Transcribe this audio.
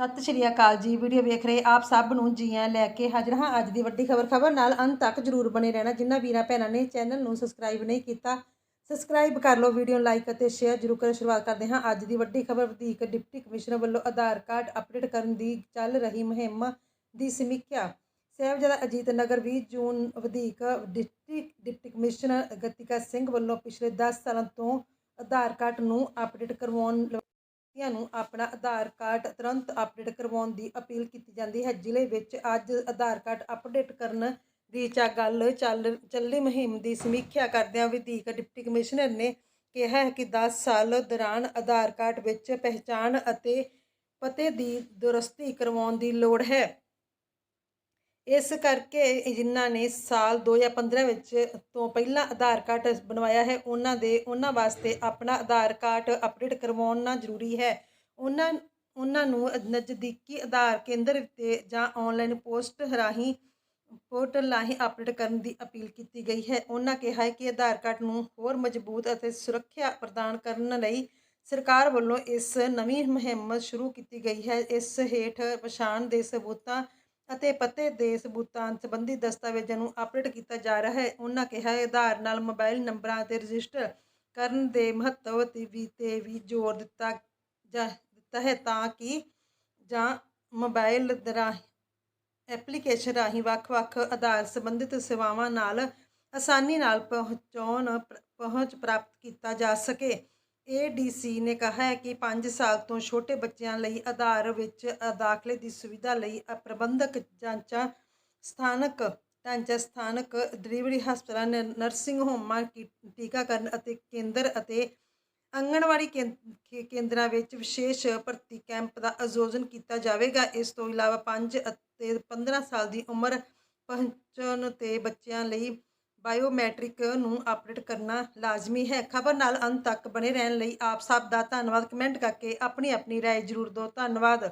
ਸਤਿ ਸ਼੍ਰੀ ਅਕਾਲ ਜੀ। ਵੀਡੀਓ ਵੇਖ ਰਹੇ ਆਪ ਸਭ ਨੂੰ ਜੀਆਂ ਲੈ ਕੇ ਹਾਜ਼ਰ ਹਾਂ ਅੱਜ ਦੀ ਵੱਡੀ ਖਬਰ। ਖਬਰ ਨਾਲ ਅੰਤ ਤੱਕ ਜਰੂਰ ਬਣੇ ਰਹਿਣਾ। ਜਿਨ੍ਹਾਂ ਵੀਰਾਂ ਭੈਣਾਂ ਨੇ ਚੈਨਲ ਨੂੰ ਸਬਸਕ੍ਰਾਈਬ ਨਹੀਂ ਕੀਤਾ, ਸਬਸਕ੍ਰਾਈਬ ਕਰ ਲਓ ਵੀਡੀਓ ਨੂੰ ਲਾਈਕ ਅਤੇ ਸ਼ੇਅਰ ਜਰੂਰ ਕਰੋ ਸ਼ੁਰੂਆਤ ਕਰਦੇ ਹਾਂ ਅੱਜ ਦੀ ਵੱਡੀ ਖਬਰ। ਵਧੀਕ ਡਿਪਟੀ ਕਮਿਸ਼ਨਰ ਵੱਲੋਂ ਆਧਾਰ ਕਾਰਡ ਅਪਡੇਟ ਕਰਨ ਦੀ ਚੱਲ ਰਹੀ ਮੁਹਿੰਮ ਦੀ ਸਮੀਖਿਆ। ਸਾਹਿਬਜ਼ਾਦਾ ਅਜੀਤ ਨਗਰ 20 ਜੂਨ ਵਧੀਕ deputy deputy commissioner Gatika Singh ਵੱਲੋਂ ਪਿਛਲੇ 10 ਸਾਲਾਂ ਤੋਂ ਆਧਾਰ ਕਾਰਡ ਨੂੰ ਅਪਡੇਟ ਕਰਵਾਉਣ ਵਿਅਕਤੀਆਂ ਨੂੰ ਆਪਣਾ ਆਧਾਰ ਕਾਰਡ ਤੁਰੰਤ ਅਪਡੇਟ ਕਰਵਾਉਣ ਦੀ ਅਪੀਲ ਕੀਤੀ ਜਾਂਦੀ ਹੈ। ਜ਼ਿਲ੍ਹੇ ਵਿੱਚ ਅੱਜ ਆਧਾਰ ਕਾਰਡ ਅਪਡੇਟ ਕਰਨ ਦੀ ਚਾ ਗੱਲ ਚੱਲ ਚੱਲੀ ਮੁਹਿੰਮ ਦੀ ਸਮੀਖਿਆ ਕਰਦਿਆਂ ਵਧੀਕ ਡਿਪਟੀ ਕਮਿਸ਼ਨਰ ਨੇ ਕਿਹਾ ਹੈ ਕਿ 10 ਸਾਲ ਦੌਰਾਨ ਆਧਾਰ ਕਾਰਡ ਵਿੱਚ ਪਹਿਚਾਣ ਅਤੇ ਪਤੇ ਦੀ ਦੁਰਸਤੀ ਕਰਵਾਉਣ ਦੀ ਲੋੜ ਹੈ। ਇਸ ਕਰਕੇ ਜਿਨ੍ਹਾਂ ਨੇ ਸਾਲ 2015 ਵਿੱਚ ਤੋਂ ਪਹਿਲਾਂ ਆਧਾਰ ਕਾਰਡ ਬਣਵਾਇਆ ਹੈ, ਉਹਨਾਂ ਦੇ, ਉਹਨਾਂ ਵਾਸਤੇ ਆਪਣਾ ਆਧਾਰ ਕਾਰਡ ਅਪਡੇਟ ਕਰਵਾਉਣਾ ਜ਼ਰੂਰੀ ਹੈ। ਉਹਨਾਂ ਉਹਨਾਂ ਨੂੰ ਨਜ਼ਦੀਕੀ ਆਧਾਰ ਕੇਂਦਰ ਤੇ ਜਾਂ ਆਨਲਾਈਨ ਪੋਸਟ ਰਾਹੀਂ, ਪੋਰਟਲ ਰਾਹੀਂ ਅਪਡੇਟ ਕਰਨ ਦੀ ਅਪੀਲ ਕੀਤੀ ਗਈ ਹੈ। ਉਹਨਾਂ ਕਿਹਾ ਹੈ ਕਿ ਆਧਾਰ ਕਾਰਡ ਨੂੰ ਹੋਰ ਮਜ਼ਬੂਤ ਅਤੇ ਸੁਰੱਖਿਆ ਪ੍ਰਦਾਨ ਕਰਨ ਲਈ ਸਰਕਾਰ ਵੱਲੋਂ ਇਸ ਨਵੀਂ ਮੁਹਿੰਮ ਸ਼ੁਰੂ ਕੀਤੀ ਗਈ ਹੈ। ਇਸ ਹੇਠ ਪਛਾਣ ਦੇ ਸਬੂਤਾਂ ਅਤੇ ਪਤੇ ਦੇ ਸਬੂਤਾਂ ਸੰਬੰਧੀ ਦਸਤਾਵੇਜ਼ਾਂ ਨੂੰ ਅਪਡੇਟ ਕੀਤਾ ਜਾ ਰਿਹਾ ਹੈ। ਉਹਨਾਂ ਕਿਹਾ, ਆਧਾਰ ਨਾਲ ਮੋਬਾਈਲ ਨੰਬਰਾਂ ਤੇ ਰਜਿਸਟਰ ਕਰਨ ਦੇ ਮਹੱਤਵ ਤੇ ਵੀ ਤੇ ਵੀ ਜ਼ੋਰ ਦਿੱਤਾ ਜਾ, ਦਿੱਤਾ ਹੈ ਤਾਂ ਕਿ ਜਾਂ ਮੋਬਾਈਲ ਰਾਹੀਂ ਐਪਲੀਕੇਸ਼ਨ ਰਾਹੀਂ ਵੱਖ-ਵੱਖ ਆਧਾਰ ਸੰਬੰਧਿਤ ਸੇਵਾਵਾਂ ਨਾਲ ਆਸਾਨੀ ਨਾਲ ਪਹੁੰਚਾਉਣ ਪਹੁੰਚ ਪ੍ਰਾਪਤ ਕੀਤਾ ਜਾ ਸਕੇ। ਏਡੀਸੀ ਨੇ ਕਿਹਾ ਹੈ ਕਿ 5 ਸਾਲ ਤੋਂ ਛੋਟੇ ਬੱਚਿਆਂ ਲਈ ਆਧਾਰ ਵਿੱਚ ਦਾਖਲੇ ਦੀ ਸੁਵਿਧਾ ਲਈ ਪ੍ਰਬੰਧਕ ਜਾਂਚਾਂ ਸਥਾਨਕ, ਢਾਂਚਾ ਸਥਾਨਕ ਡਿਲੀਵਰੀ ਹਸਪਤਾਲਾਂ ਨਰਸਿੰਗ ਹੋਮਾਂ ਟੀਕਾਕਰਨ ਅਤੇ ਕੇਂਦਰ ਅਤੇ ਆਂਗਣਵਾੜੀ ਕੇਂਦਰਾਂ ਵਿੱਚ ਵਿਸ਼ੇਸ਼ ਭਰਤੀ ਕੈਂਪ ਦਾ ਆਯੋਜਨ ਕੀਤਾ ਜਾਵੇਗਾ। ਇਸ ਤੋਂ ਇਲਾਵਾ 5 ਅਤੇ 15 ਸਾਲ ਦੀ ਉਮਰ ਪਹੁੰਚਣ ਤੇ ਬੱਚਿਆਂ ਲਈ ਬਾਇਓਮੈਟ੍ਰਿਕ ਨੂੰ ਅਪਡੇਟ ਕਰਨਾ ਲਾਜ਼ਮੀ ਹੈ ਖਬਰ ਨਾਲ ਅੰਤ ਤੱਕ ਬਣੇ ਰਹਿਣ ਲਈ ਆਪ ਸਭ ਦਾ ਧੰਨਵਾਦ ਕਮੈਂਟ ਕਰਕੇ ਆਪਣੀ ਆਪਣੀ رائے ਜ਼ਰੂਰ ਦਿਓ ਧੰਨਵਾਦ